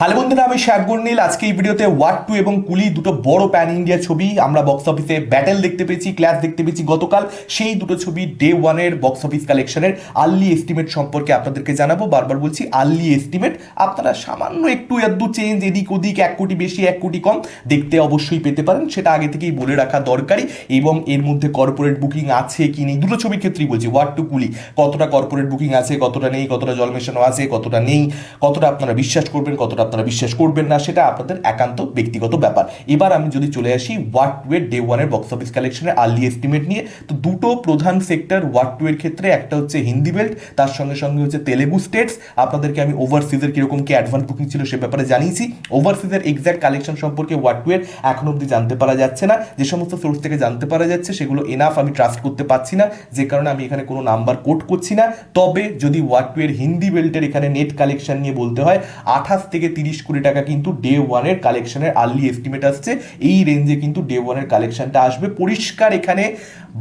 Hello বন্ধুরা, আমি শ্যাব গুর্নিল আজকে এই ভিডিওতে ওয়ার্ড টু এবং কুলি দুটো বড় প্যান ইন্ডিয়া ছবি। আমরা বক্স অফিসে ব্যাটেল দেখতে পেয়েছি ক্লাস দেখতে পেয়েছি গতকাল। সেই দুটো ছবি ডে ওয়ানের বক্স অফিস কালেকশনের আর্লি এস্টিমেট সম্পর্কে আপনাদেরকে জানাব। বারবার বলছি আর্লি এস্টিমেট আপনারা সামান্য একটু একদু চেঞ্জ এদিক ওদিক, এক কোটি বেশি, এক কোটি কম দেখতে অবশ্যই পেতে পারেন। সেটা আগে থেকেই বলে রাখা দরকারি এবং এর মধ্যে কর্পোরেট বুকিং আছে কি নেই, দুটো ছবির ক্ষেত্রেই বলছি ওয়ার্ড টু কুলি। কতটা কর্পোরেট বুকিং আছে, কতটা নেই, কতটা জল মেশানো আছে, কতটা নেই, কতটা আপনারা বিশ্বাস করবেন, কতটা আপনারা বিশ্বাস করবেন না, সেটা আপনাদের একান্ত ব্যক্তিগত ব্যাপার। এবার আমি যদি চলে আসি ওয়ার্ড টু এর ডে ওয়ানের বক্স অফিস কালেকশনের আর্লি এস্টিমেট নিয়ে, তো দুটো প্রধান সেক্টর ওয়ার্ড টু এর ক্ষেত্রে, একটা হচ্ছে হিন্দি বেল্ট তার সঙ্গে সঙ্গে হচ্ছে তেলেগু স্টেটস আপনাদেরকে আমি ওভারসিজের কীরকম কি অ্যাডভান্স বুকিং ছিল সে ব্যাপারে জানিয়েছি। ওভারসিজের এক্স্যাক্ট কালেকশন সম্পর্কে ওয়ার্ড টু এর এখন অবধি জানতে পারা যাচ্ছে না। যে সমস্ত সোর্স থেকে জানতে পারা যাচ্ছে, সেগুলো এনাফ আমি ট্রাস্ট করতে পারছি না। যে কারণে আমি এখানে কোনো নাম্বার কোট করছি না। তবে যদি ওয়ার্ড টু এর হিন্দি বেল্টের এখানে নেট কালেকশন নিয়ে বলতে হয়, আঠাশ থেকে তিরিশ কোটি টাকা কিন্তু ডে ওয়ানের কালেকশনের আর্লি এস্টিমেট আসছে। এই রেঞ্জে কিন্তু ডে ওয়ানের কালেকশনটা আসবে। পরিষ্কার এখানে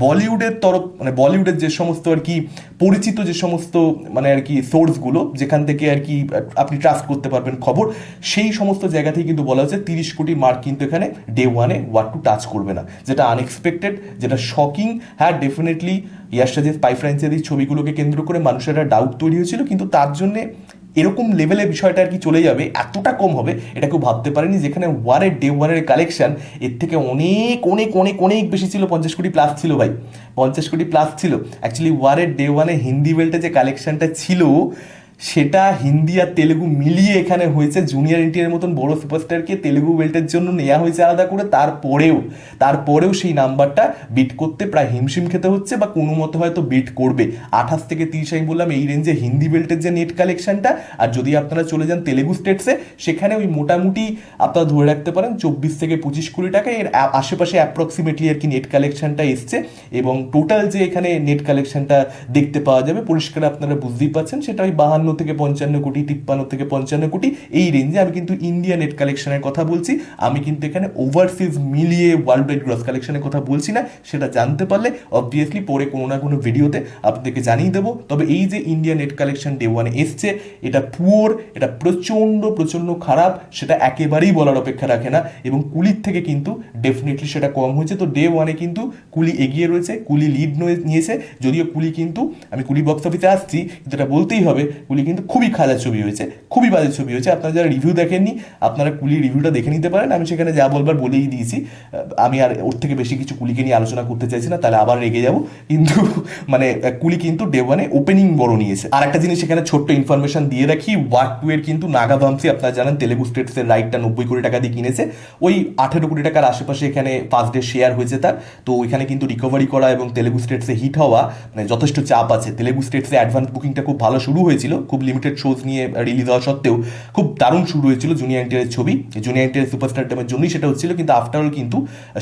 বলিউডের তরফ মানে বলিউডের যে সমস্ত আর কি, পরিচিত যে সমস্ত মানে আর কি সোর্সগুলো যেখান থেকে আর কি আপনি ট্রাস্ট করতে পারবেন খবর, সেই সমস্ত জায়গা থেকে কিন্তু বলা হচ্ছে তিরিশ কোটি মার্ক কিন্তু এখানে ডে ওয়ানে ওয়ার টু টাচ করবে না। যেটা আনএক্সপেক্টেড যেটা শকিং হ্যাঁ ডেফিনেটলি ইয়ারশা যে স্পাই ফ্র্যাঞ্চাইজির ছবিগুলোকে কেন্দ্র করে মানুষের একটা ডাউট তৈরি হয়েছিল, কিন্তু তার জন্যে এরকম লেভেলের বিষয়টা আর কি চলে যাবে, এতটা কম হবে, এটা কেউ ভাবতে পারেনি যেখানে ওয়ারের ডে ওয়ারের কালেকশন এর থেকে অনেক অনেক অনেক অনেক বেশি ছিল, পঞ্চাশ কোটি প্লাস ছিল ভাই, পঞ্চাশ কোটি প্লাস ছিল। অ্যাকচুয়ালি ওয়ারের ডে ওয়ানে হিন্দি বেল্টে যে কালেকশনটা ছিল সেটা হিন্দি আর তেলেগু মিলিয়ে এখানে হয়েছে। জুনিয়র এনটিআর মতন বড় সুপারস্টারকে তেলেগু বেল্টের জন্য নেওয়া হয়েছে আলাদা করে। তারপরেও তারপরেও সেই নাম্বারটা বিট করতে প্রায় হিমশিম খেতে হচ্ছে বা কোনো মতো হয়তো বিট করবে। আঠাশ থেকে তিরিশ আমি বললাম, এই রেঞ্জে হিন্দি বেল্টের যে নেট কালেকশনটা আর যদি আপনারা চলে যান তেলেগু স্টেটসে সেখানে ওই মোটামুটি আপনারা ধরে রাখতে পারেন চব্বিশ থেকে পঁচিশ কোটি টাকা। এর আশেপাশে অ্যাপ্রক্সিমেটলি আর কি নেট কালেকশনটা এসছে এবং টোটাল যে এখানে নেট কালেকশনটা দেখতে পাওয়া যাবে, পরিষ্কার আপনারা বুঝতেই পারছেন, সেটা ওই বাহান্ন থেকে পঞ্চান্ন কোটি, তিপ্পান্ন থেকে পঞ্চান্ন কোটি, এই রেঞ্জে আমি কিন্তু ইন্ডিয়া নেট কালেকশনের কথা বলছি। আমি কিন্তু এখানে ওভারসিজ মিলিয়ে ওয়ার্ল্ড ওয়াইড গ্রস কালেকশনের কথা বলছি না, সেটা জানতে পারলে অবভিয়াসলি পরে কোনো না কোনো ভিডিওতে আপনাদেরকে জানিয়ে দেবো। তবে এই যে ইন্ডিয়া নেট কালেকশন ডে ওয়ানে এসছে, এটা পুয়োর এটা প্রচণ্ড প্রচণ্ড খারাপ, সেটা একেবারেই বলার অপেক্ষা রাখে না। এবং কুলির থেকে কিন্তু ডেফিনেটলি সেটা কম হয়েছে। তো ডে ওয়ানে কিন্তু কুলি এগিয়ে রয়েছে, কুলি লিড নিয়েছে। যদিও কুলি কিন্তু আমি কুলি বক্স অফিসে আসছি, কিন্তু এটা বলতেই হবে, কুলি কিন্তু খুবই খারাপ ছবি হয়েছে, খুবই বাজে ছবি হয়েছে। আপনারা যারা রিভিউ দেখেননি, আপনারা কুলি রিভিউটা দেখে নিতে পারেন। আমি সেখানে যা বলবার বলেই দিয়েছি। আমি আর ওর থেকে বেশি কিছু কুলিকে নিয়ে আলোচনা করতে চাইছি না, তাহলে আবার রেগে যাব। কিন্তু মানে কুলি কিন্তু ডে ওয়ানে ওপেনিং বড় নিয়েছে। আর একটা জিনিস সেখানে ছোট্ট ইনফরমেশন দিয়ে রাখি ওয়ার্ড টু এর কিন্তু নাগা ভামসি আপনারা জানেন, তেলেগু স্টেটসের রাইটটা নব্বই কোটি টাকা দিয়ে কিনেছে। ওই আঠেরো কোটি টাকার আশেপাশে এখানে ফার্স্ট ডে শেয়ার হয়েছে তার। তো ওইখানে কিন্তু রিকভারি করা এবং তেলেগু স্টেটসে হিট হওয়া মানে যথেষ্ট চাপ আছে। তেলেগু স্টেটসে অ্যাডভান্স বুকিংটা খুব ভালো শুরু হয়েছিল। খুব লিমিটেড শোজ নিয়ে রিলিজ হওয়া সত্ত্বেও খুব দারুণ শুরু হয়েছিল জুনিয়র এনটিআর ছবি। জুনিয়র এনটিআর সুপারস্টার টাইমের জন্যই সেটা হচ্ছিল, কিন্তু আফটার অল কিন্তু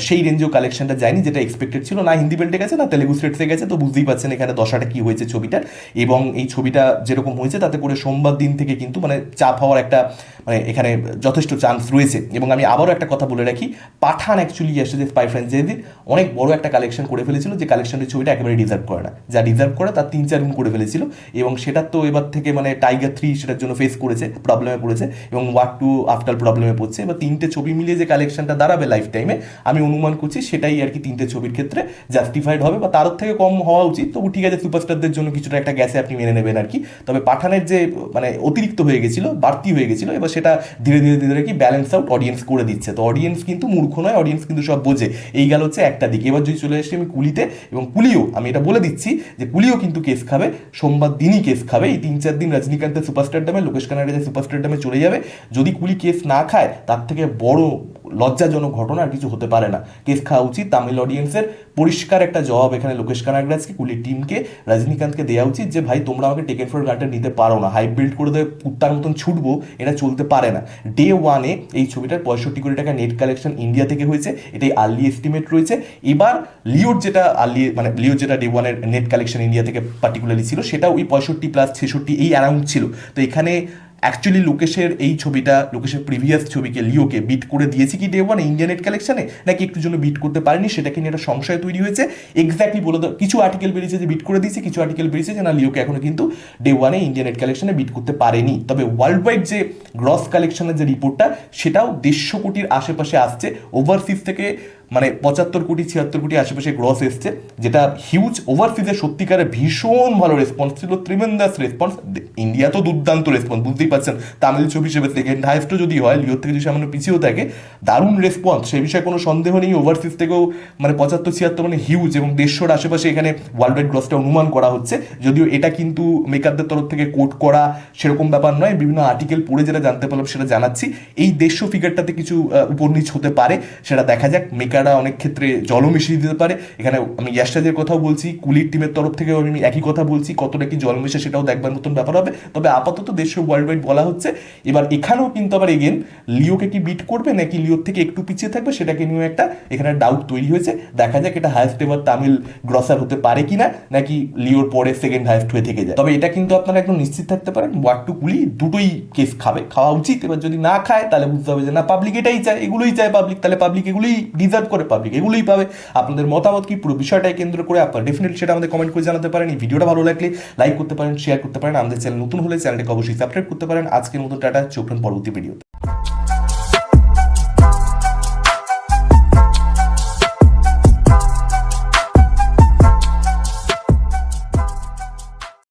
সেই রেঞ্জেও কালেকশনটা যায়নি, যেটা এক্সপেক্টেড ছিল। না হিন্দি বেল্টে গেছে, না তেলেগু স্টেটসে গেছে, তো বুঝতেই পারছেন এখানে দশাটা কি হয়েছে ছবিটার। এবং এই ছবিটা যেরকম হয়েছে, তাতে করে সোমবার দিন থেকে কিন্তু মানে চাপ হওয়ার একটা মানে এখানে যথেষ্ট চান্স রয়েছে। এবং আমি আবারও একটা কথা বলে রাখি, পাঠান অ্যাকচুয়ালি এসেছে স্পাই ফ্র্যাঞ্চাইজির অনেক বড় একটা কালেকশন করে ফেলেছিল, যে কালেকশনের ছবিটা একেবারে ডিজার্ভ করে না। যা ডিজার্ভ করে, তার তিন চার গুণ করে ফেলেছিল। এবং সেটার তো এবার থেকে মানে টাইগার থ্রি সেটার জন্য ফেস করেছে প্রবলেমে পড়েছে এবং ওয়ার্ড টু আফটার প্রবলেমে পড়ছে। এবার তিনটে ছবি মিলিয়ে যে কালেকশনটা দাঁড়াবে লাইফ টাইমে আমি অনুমান করছি সেটাই আর কি তিনটে ছবির ক্ষেত্রে জাস্টিফাইড হবে বা তার থেকে কম হওয়া উচিত। তবু ঠিক আছে সুপারস্টারদের জন্য কিছুটা একটা গ্যাসে আপনি মেনে নেবেন আর কি। তবে পাঠানের যে মানে অতিরিক্ত হয়ে গেছিল, বাড়তি হয়ে গেছিল, এবার সেটা ধীরে ধীরে ধীরে কি ব্যালেন্স আউট অডিয়েন্স করে দিচ্ছে। তো অডিয়েন্স কিন্তু মূর্খ নয় অডিয়েন্স কিন্তু সব বোঝে। এই গেল হচ্ছে একটা দিক। এবার যদি চলে আসি আমি কুলিতে, এবং কুলিও, আমি এটা বলে দিচ্ছি যে কুলিও কিন্তু কেস খাবে, সোমবার দিনই কেস খাবে। এই তিন চার দিন রজনীকান্তের সুপারস্টার লোকেশ কানাডা সুপারস্টার ডামে চলে যাবে। যদি কুলি কেস না খায়, তার থেকে বড় লজ্জাজনক ঘটনা আর কিছু হতে পারে না। কেস খাওয়া উচিত, তামিল অডিয়েন্সের পরিষ্কার একটা জবাব এখানে লোকেশ কানাগরাজকে কুলির টিমকে রজনীকান্তকে দেওয়া উচিত যে, ভাই, তোমরা আমাকে টেকেন ফর গ্রান্টেড নিতে পারো না। হাই বিল্ড করে দেবে, কুত্তার মতন ছুটবো, এটা চলতে পারে না। ডে ওয়ানে এই ছবিটার পঁয়ষট্টি কোটি টাকা নেট কালেকশন ইন্ডিয়া থেকে হয়েছে, এটাই আর্লি এস্টিমেট রয়েছে। এবার লিওর যেটা আর্লি মানে লিওর যেটা ডে ওয়ানের নেট কালেকশন ইন্ডিয়া থেকে পার্টিকুলারলি ছিল সেটা ওই পঁয়ষট্টি প্লাস ছেষট্টি এই অ্যারাউন্ড ছিল। তো এখানে অ্যাকচুয়ালি লোকেশের এই ছবিটা লোকেশের প্রিভিয়াস ছবিকে লিওকে বিট করে দিয়েছে কি ডে ওয়ান ইন্ডিয়ান নেট কালেকশনে নাকি একটু জন্য বিট করতে পারেনি? সেটাকে নিয়ে একটা সংশয় তৈরি হয়েছে। এক্স্যাক্টলি বলে দাও, কিছু আর্টিকেল বেরিয়েছে যে বিট করে দিয়েছে, কিছু আর্টিকেল বেরিয়েছে যে না লিওকে এখনও কিন্তু ডে ওয়ানে ইন্ডিয়ান নেট কালেকশনে বিট করতে পারেনি। তবে ওয়ার্ল্ড ওয়াইড যে গ্রস কালেকশনের যে রিপোর্টটা সেটাও দেড়শো কোটির আশেপাশে আসছে। ওভারসিজ থেকে মানে পঁচাত্তর কোটি, ছিয়াত্তর কোটি আশেপাশে গ্রস এসছে, যেটা হিউজ ওভারসিজের সত্যিকারের ভীষণ ভালো রেসপন্স ছিল ত্রিমেন্দাস রেসপন্স ইন্ডিয়া তো দুর্দান্ত রেসপন্স বুঝতেই পারছেন, তামিল ছবি হিসেবে সেকেন্ড হাইস্টও যদি হয় লিওর থেকে যদি সামান্য পিছিয়েও থাকে, দারুণ রেসপন্স সে বিষয়ে কোনো সন্দেহ নেই ওভারসিজ থেকেও মানে পঁচাত্তর, ছিয়াত্তর মানে হিউজ এবং দেড়শোর আশেপাশে এখানে ওয়ার্ল্ড ওয়াইড গ্রসটা অনুমান করা হচ্ছে। যদিও এটা কিন্তু মেকারদের তরফ থেকে কোট করা সেরকম ব্যাপার নয়, বিভিন্ন আর্টিকেল পড়ে যেটা জানতে পারলাম সেটা জানাচ্ছি। এই দেড়শো ফিগারটাতে কিছু উপর নিচ হতে পারে, সেটা দেখা যাক মেকাররা অনেক ক্ষেত্রে জলও মিশিয়ে দিতে পারে। এখানে আমি ইয়াসরাজের কথাও বলছি, কুলির টিমের তরফ থেকে আমি একই কথা বলছি, কতটা কি জল মিশে সেটাও দেখবার মতন ব্যাপার হবে। তবে আপাতত দেড়শো ওয়ার্ল্ড ওয়াইড বলা হচ্ছে, এবার এখানেও কিন্তু আবার এগেন লিওকে কি বিট করবে নাকি লিওর থেকে একটু পিছিয়ে থাকবে সেটাকে নিয়েও একটা এখানে ডাউট তৈরি হয়েছে। দেখা যাক এটা হায়েস্ট এবার তামিল গ্রসার হতে পারে কিনা, নাকি লিওর পরে সেকেন্ড হায়েস্ট হয়ে থেকে যায়। তবে এটা কিন্তু আপনারা একদম নিশ্চিত থাকতে পারেন ওয়ার্ড টু কুলি দুটোই কেস খাবে। খাওয়া উচিত, এবার যদি না খায় তাহলে বুঝতে হবে যে না পাবলিক এটাই চায়, এগুলোই চায় পাবলিক তাহলে পাবলিক এগুলোই ডিজার্ভ করে পাবলিক এগুলোই পাবে। আপনাদের মতামত কি? পুরো বিষয়টাকে কেন্দ্র করে আপনারা ডেফিনেটলি সেটা আমাদের কমেন্ট করে জানাতে পারেন। এই ভিডিওটা ভালো লাগলে লাইক করতে পারেন শেয়ার করতে পারেন। আমাদের চ্যানেল নতুন হলে চ্যানেলটাকে অবশ্যই সাবস্ক্রাইব করতে পারেন। আজকের মতো টাটা, চোখ পরবর্তী ভিডিও